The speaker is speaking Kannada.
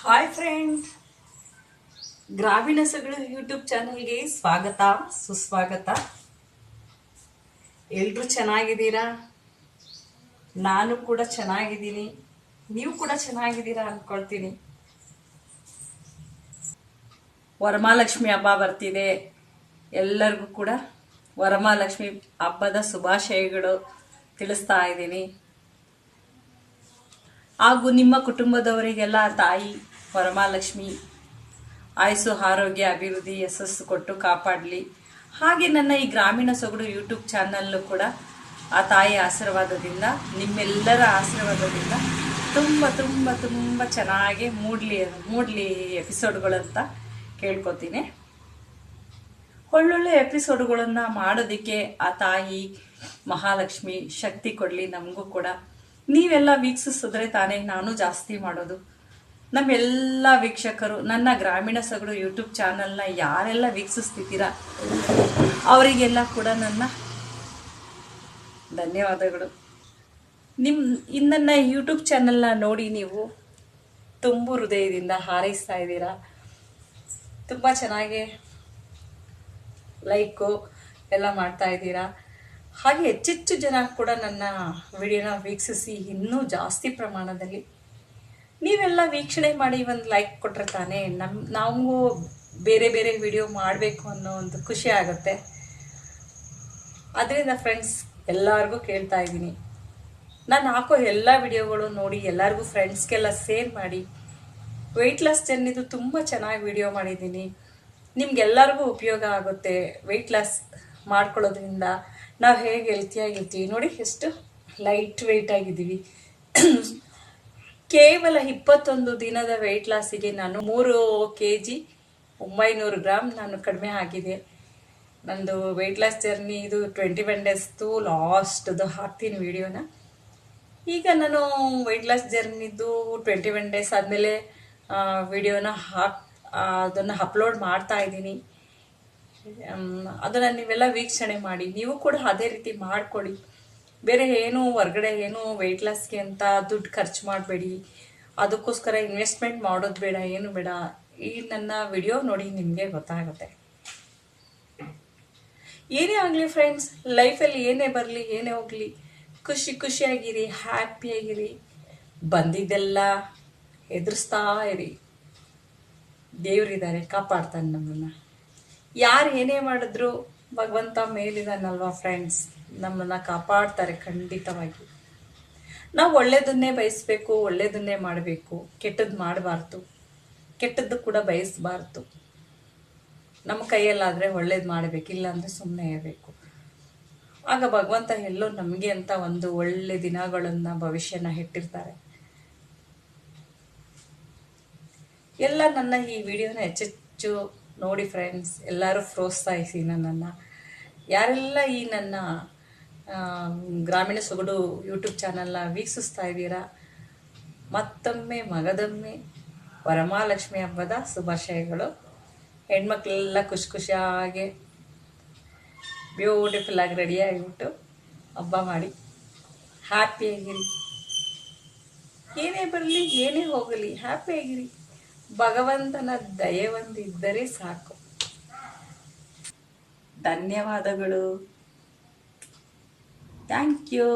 ಹಾಯ್ ಫ್ರೆಂಡ್ ಗ್ರಾಮೀಣ ಸಗಳು ಯೂಟ್ಯೂಬ್ ಚಾನಲ್ಗೆ ಸ್ವಾಗತ, ಸುಸ್ವಾಗತ. ಎಲ್ರೂ ಚೆನ್ನಾಗಿದ್ದೀರಾ? ನಾನು ಕೂಡ ಚೆನ್ನಾಗಿದ್ದೀನಿ. ನೀವು ಕೂಡ ಚೆನ್ನಾಗಿದ್ದೀರಾ ಅಂದ್ಕೊಳ್ತೀನಿ ವರಮಹಾಲಕ್ಷ್ಮಿ ಹಬ್ಬ ಬರ್ತಿದೆ. ಎಲ್ಲರಿಗೂ ಕೂಡ ವರಮಹಾಲಕ್ಷ್ಮಿ ಹಬ್ಬದ ಶುಭಾಶಯಗಳು ತಿಳಿಸ್ತಾ ಇದ್ದೀನಿ. ಹಾಗೂ ನಿಮ್ಮ ಕುಟುಂಬದವರಿಗೆಲ್ಲ ತಾಯಿ, ವರಮಹಾಲಕ್ಷ್ಮಿ, ಆಯಸ್ಸು, ಆರೋಗ್ಯ, ಅಭಿವೃದ್ಧಿ, ಯಶಸ್ಸು ಕೊಟ್ಟು ಕಾಪಾಡಲಿ. ಹಾಗೆ ನನ್ನ ಈ ಗ್ರಾಮೀಣ ಸೊಗಡು ಯೂಟ್ಯೂಬ್ ಚಾನಲ್ಲು ಕೂಡ ಆ ತಾಯಿ ಆಶೀರ್ವಾದದಿಂದ, ನಿಮ್ಮೆಲ್ಲರ ಆಶೀರ್ವಾದದಿಂದ ತುಂಬ ತುಂಬ ತುಂಬ ಚೆನ್ನಾಗಿ ಮೂಡಲಿ ಮೂಡಲಿ ಎಪಿಸೋಡ್ಗಳಂತ ಕೇಳ್ಕೊತೀನಿ. ಒಳ್ಳೊಳ್ಳೆ ಎಪಿಸೋಡ್ಗಳನ್ನು ಮಾಡೋದಕ್ಕೆ ಆ ತಾಯಿ, ಮಹಾಲಕ್ಷ್ಮಿ ಶಕ್ತಿ ಕೊಡಲಿ ನಮಗೂ ಕೂಡ. ನೀವೆಲ್ಲ ವೀಕ್ಷಿಸಿದ್ರೆ ತಾನೇ ನಾನು ಜಾಸ್ತಿ ಮಾಡೋದು. ನಮ್ಮೆಲ್ಲ ವೀಕ್ಷಕರು, ನನ್ನ ಗ್ರಾಮೀಣ ಸಗಡು ಯೂಟ್ಯೂಬ್ ಚಾನಲ್ನ ಯಾರೆಲ್ಲ ವೀಕ್ಷಿಸ್ತಿದ್ದೀರಾ, ಅವರಿಗೆಲ್ಲ ಕೂಡ ನನ್ನ ಧನ್ಯವಾದಗಳು. ನಿಮ್ಮ ಇನ್ನನ್ನ ಯೂಟ್ಯೂಬ್ ಚಾನಲ್ನ ನೋಡಿ ನೀವು ತುಂಬ ಹೃದಯದಿಂದ ಹಾರೈಸ್ತಾ ಇದ್ದೀರಾ. ತುಂಬ ಚೆನ್ನಾಗಿ ಲೈಕು ಎಲ್ಲ ಮಾಡ್ತಾ ಇದ್ದೀರಾ. ಹಾಗೆ ಹೆಚ್ಚೆಚ್ಚು ಜನ ಕೂಡ ನನ್ನ ವಿಡಿಯೋನ ವೀಕ್ಷಿಸಿ ಇನ್ನೂ ಜಾಸ್ತಿ ಪ್ರಮಾಣದಲ್ಲಿ. ನೀವೆಲ್ಲ ವೀಕ್ಷಣೆ ಮಾಡಿ ಒಂದು ಲೈಕ್ ಕೊಟ್ಟರೆ ತಾನೇ ನಮ್ಮ ನಾವು ಬೇರೆ ಬೇರೆ ವಿಡಿಯೋ ಮಾಡಬೇಕು ಅನ್ನೋ ಒಂದು ಖುಷಿ ಆಗುತ್ತೆ. ಅದರಿಂದ ಫ್ರೆಂಡ್ಸ್ ಎಲ್ಲರಿಗೂ ಕೇಳ್ತಾ ಇದ್ದೀನಿ. ನಾನು ಹಾಕೋ ಎಲ್ಲ ವಿಡಿಯೋಗಳು ನೋಡಿ ಎಲ್ಲರಿಗೂ ಫ್ರೆಂಡ್ಸ್ಗೆಲ್ಲ ಸೇರ್ ಮಾಡಿ. ವೆಯ್ಟ್ ಲಾಸ್ ಜರ್ನಿದು ತುಂಬ ಚೆನ್ನಾಗಿ ವಿಡಿಯೋ ಮಾಡಿದ್ದೀನಿ. ನಿಮ್ಗೆಲ್ಲರಿಗೂ ಉಪಯೋಗ ಆಗುತ್ತೆ ವೆಯ್ಟ್ ಲಾಸ್ ಮಾಡ್ಕೊಳ್ಳೋದ್ರಿಂದ. ನಾವು ಹೇಗೆ ಹೆಲ್ತಿಯಾಗಿರ್ತೀವಿ ನೋಡಿ, ಎಷ್ಟು ಲೈಟ್ ವೆಯ್ಟ್ ಆಗಿದ್ದೀವಿ. ಕೇವಲ ಇಪ್ಪತ್ತೊಂದು ದಿನದ ವೆಯ್ಟ್ ಲಾಸಿಗೆ ನಾನು ಮೂರು ಕೆ ಜಿ ಒಂಬೈನೂರು ಗ್ರಾಮ್ ನಾನು ಕಡಿಮೆ ಆಗಿದೆ. ನಂದು ವೆಯ್ಟ್ ಲಾಸ್ ಜರ್ನಿ ಇದು ಟ್ವೆಂಟಿ ಒನ್ ಡೇಸ್ದು ಲಾಸ್ಟ್ದು ಹಾಕ್ತೀನಿ ವಿಡಿಯೋನ ಈಗ ನಾನು ವೆಯ್ಟ್ ಲಾಸ್ ಜರ್ನಿದು ಟ್ವೆಂಟಿ ಒನ್ ಡೇಸ್ ಆದಮೇಲೆ ವಿಡಿಯೋನ ಹಾಕ್ ಅದನ್ನು ಅಪ್ಲೋಡ್ ಮಾಡ್ತಾ ಇದ್ದೀನಿ. ಅದನ್ನು ನೀವೆಲ್ಲ ವೀಕ್ಷಣೆ ಮಾಡಿ. ನೀವು ಕೂಡ ಅದೇ ರೀತಿ ಮಾಡ್ಕೊಳ್ಳಿ. ಬೇರೆ ಏನು ಹೊರ್ಗಡೆ ಏನು ವೆಯ್ಟ್ ಲಾಸ್ಗೆ ಅಂತ ದುಡ್ಡು ಖರ್ಚು ಮಾಡಬೇಡಿ. ಅದಕ್ಕೋಸ್ಕರ ಇನ್ವೆಸ್ಟ್ಮೆಂಟ್ ಮಾಡೋದು ಬೇಡ, ಏನು ಬೇಡ. ಈ ನನ್ನ ವಿಡಿಯೋ ನೋಡಿ ನಿಮಗೆ ಗೊತ್ತಾಗುತ್ತೆ. ಏನೇ ಆಗಲಿ ಫ್ರೆಂಡ್ಸ್ ಲೈಫಲ್ಲಿ ಏನೇ ಬರಲಿ, ಏನೇ ಹೋಗಲಿ, ಖುಷಿ ಖುಷಿಯಾಗಿರಿ ಹ್ಯಾಪಿಯಾಗಿರಿ ಬಂದಿದ್ದೆಲ್ಲ ಎದುರಿಸ್ತಾ ಇರಿ. ದೇವರಿದ್ದಾರೆ, ಕಾಪಾಡ್ತಾನೆ ನಮ್ಮನ್ನು. ಯಾರು ಏನೇ ಮಾಡಿದ್ರು ಭಗವಂತ ಮೇಲಿದಾನಲ್ವಾ ಫ್ರೆಂಡ್ಸ್ ನಮ್ಮನ್ನು ಕಾಪಾಡ್ತಾರೆ ಖಂಡಿತವಾಗಿ. ನಾವು ಒಳ್ಳೆಯದನ್ನೇ ಬಯಸಬೇಕು ಒಳ್ಳೆಯದನ್ನೇ ಮಾಡಬೇಕು. ಕೆಟ್ಟದ್ದು ಮಾಡಬಾರ್ದು. ಕೆಟ್ಟದ್ದು ಕೂಡ ಬಯಸಬಾರ್ದು. ನಮ್ಮ ಕೈಯಲ್ಲಾದರೆ ಒಳ್ಳೇದು ಮಾಡಬೇಕು, ಇಲ್ಲಾಂದರೆ ಸುಮ್ಮನೆ ಇರಬೇಕು. ಆಗ ಭಗವಂತ ಎಲ್ಲೋ ನಮಗೆ ಅಂತ ಒಂದು ಒಳ್ಳೆ ದಿನಗಳನ್ನು, ಭವಿಷ್ಯನ ಇಟ್ಟಿರ್ತಾರೆ ಎಲ್ಲ ನನ್ನ ಈ ವಿಡಿಯೋನ ಹೆಚ್ಚೆಚ್ಚು ನೋಡಿ ಫ್ರೆಂಡ್ಸ್ ಎಲ್ಲರೂ ಪ್ರೋತ್ಸಾಹಿಸಿ ನನ್ನನ್ನು. ಯಾರೆಲ್ಲ ಈ ನನ್ನ ಗ್ರಾಮೀಣ ಸೊಗಡು ಯೂಟ್ಯೂಬ್ ಚಾನಲ್ನ ವೀಕ್ಷಿಸ್ತಾ ಇದ್ದೀರಾ, ಮತ್ತೊಮ್ಮೆ ಮಗದೊಮ್ಮೆ ವರಮಹಾಲಕ್ಷ್ಮಿ ಹಬ್ಬದ ಶುಭಾಶಯಗಳು. ಹೆಣ್ಮಕ್ಳೆಲ್ಲ ಖುಷಿ ಖುಷಿಯಾಗಿ ಬ್ಯೂಟಿಫುಲ್ ಆಗಿ ರೆಡಿಯಾಗಿಬಿಟ್ಟು ಹಬ್ಬ ಮಾಡಿ ಹ್ಯಾಪಿಯಾಗಿರಿ ಏನೇ ಬರಲಿ, ಏನೇ ಹೋಗಲಿ ಹ್ಯಾಪಿಯಾಗಿರಿ ಭಗವಂತನ ದಯೆ ಒಂದಿದ್ದರೆ ಸಾಕು. ಧನ್ಯವಾದಗಳು. Thank you.